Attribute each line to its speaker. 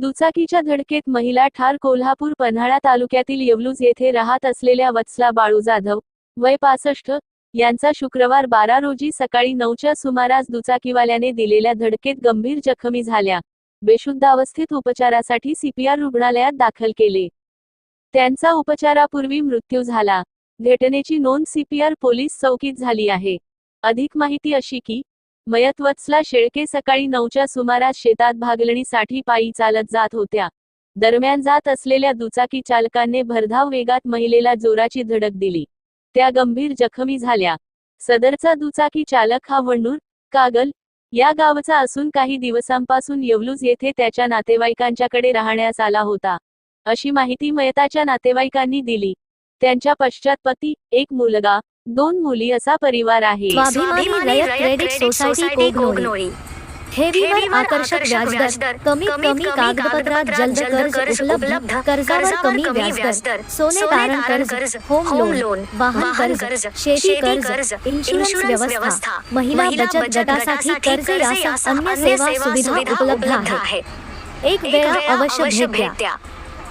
Speaker 1: दुचाकीच्या धडकेत महिला ठार कोल्हापूर पन्हाळा तालुक्यातील येवलूज येथे राहत असलेल्या वत्सला बाळू जाधव वय पासष्ट यांचा शुक्रवार बारा रोजी सकाळी नऊच्या सुमारास दुचाकीवाल्याने दिलेल्या धडकेत गंभीर जखमी झाल्या. बेशुद्ध अवस्थेत उपचारासाठी सीपीआर रुग्णालयात दाखल केले. त्यांचा उपचारापूर्वी मृत्यू झाला. घटनेची नोंद सीपीआर पोलीस चौकीत झाली आहे. अधिक माहिती अशी की मयतवत्सला शेळके सकाळी नऊच्या सुमारास शेतात भागलणीसाठी पायी चालत जात होत्या. दरम्यान जात असलेल्या दुचाकी चालकाने भरधाव वेगात महिलेला जोराची धडक दिली. त्या गंभीर जखमी झाल्या. सदरचा दुचाकी चालक हा वण्णूर कागल या गावचा असून काही दिवसांपासून येवलूज येथे त्याच्या नातेवाईकांच्याकडे राहण्यास आला होता. अशी माहिती मयताच्या नातेवाईकांनी दिली. त्यांच्या पश्चात पती एक मुलगा दोन मुली असा परिवार आहे.
Speaker 2: स्वाभिमानी रयत क्रेडिट सोसायटी कोगनोळी ठेवीवर आकर्षक व्याजदर कमीत कमी कागदपत्रात जलद कर्ज उपलब्ध कर्जावर कमी व्याजदर सोने तारण कर्ज होम लोन वाहन कर्ज शेती कर्ज इन्शुरन्स व्यवस्था महिला बचत गटासाठी कर्ज यासह अन्य सेवा सुविधा उपलब्ध आहे एक वेळा अवश्य भेट द्या.